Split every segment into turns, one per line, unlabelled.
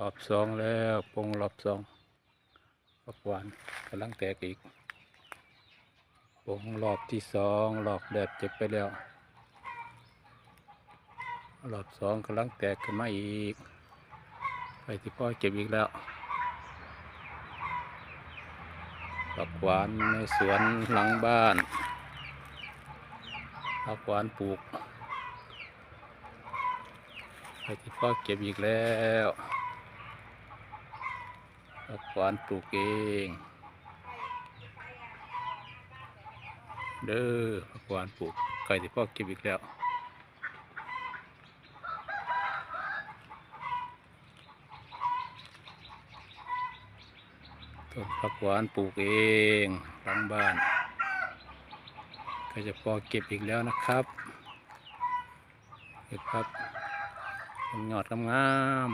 รอบสองแล้วปงรอบสองปักหวานกำลังแตกอีกปงรอบที่สองรอบแดดเจ็บไปแล้ว รอบสองกำลังแตกขึ้นมาอีกไปที่พ่อเก็บอีกแล้วปักหวานในสวนหลังบ้านปักหวานปลูกไปที่พ่อเก็บอีกแล้ว ผักหวานปลูกเอง เด้อผักหวานปลูกไก่ที่พ่อเก็บอีกแล้วต้นผักหวานปลูกเองหลังบ้าน ก็จะพอเก็บอีกแล้วนะครับเก็บครับยอดงาม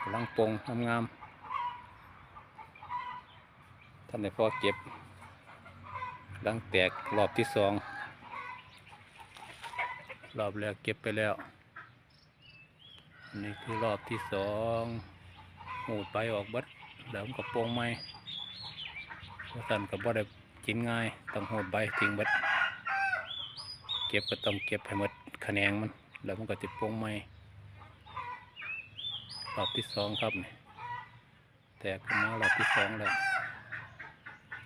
กำลังปงงามๆท่านในพ่อเก็บกำลังแตกรอบที่สองรอบแรกเก็บไปแล้วนนี้คือรอบที่สองหูดไปออกบัดแล้วมันก็โปงไมว่าท่านก็บ่ได้กินง่าย ต้องหูดใบทิ้งบัดเก็บก็ต้องเก็บให้หมดคะแนนมัน แล้วมันก็จะโปงใหม่ รอบที่สองครับนี่แตกมารอบที่สองแล้ว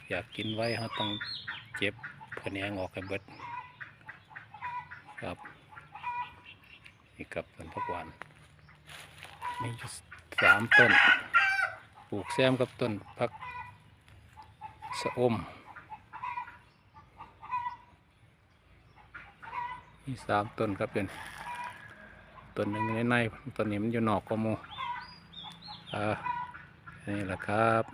อยากกินไว้เราต้องเก็บคะแนนออกให้เบิดครับ นี่กับต้นพักหวานนี่สามต้น ปลูกแซมกับต้นพักสะอมมีสามต้นครับเป็น ตัวหนึ่งในในต้นนี้มันอยู่นอกกว่าหมูอ่านี่แหละครับ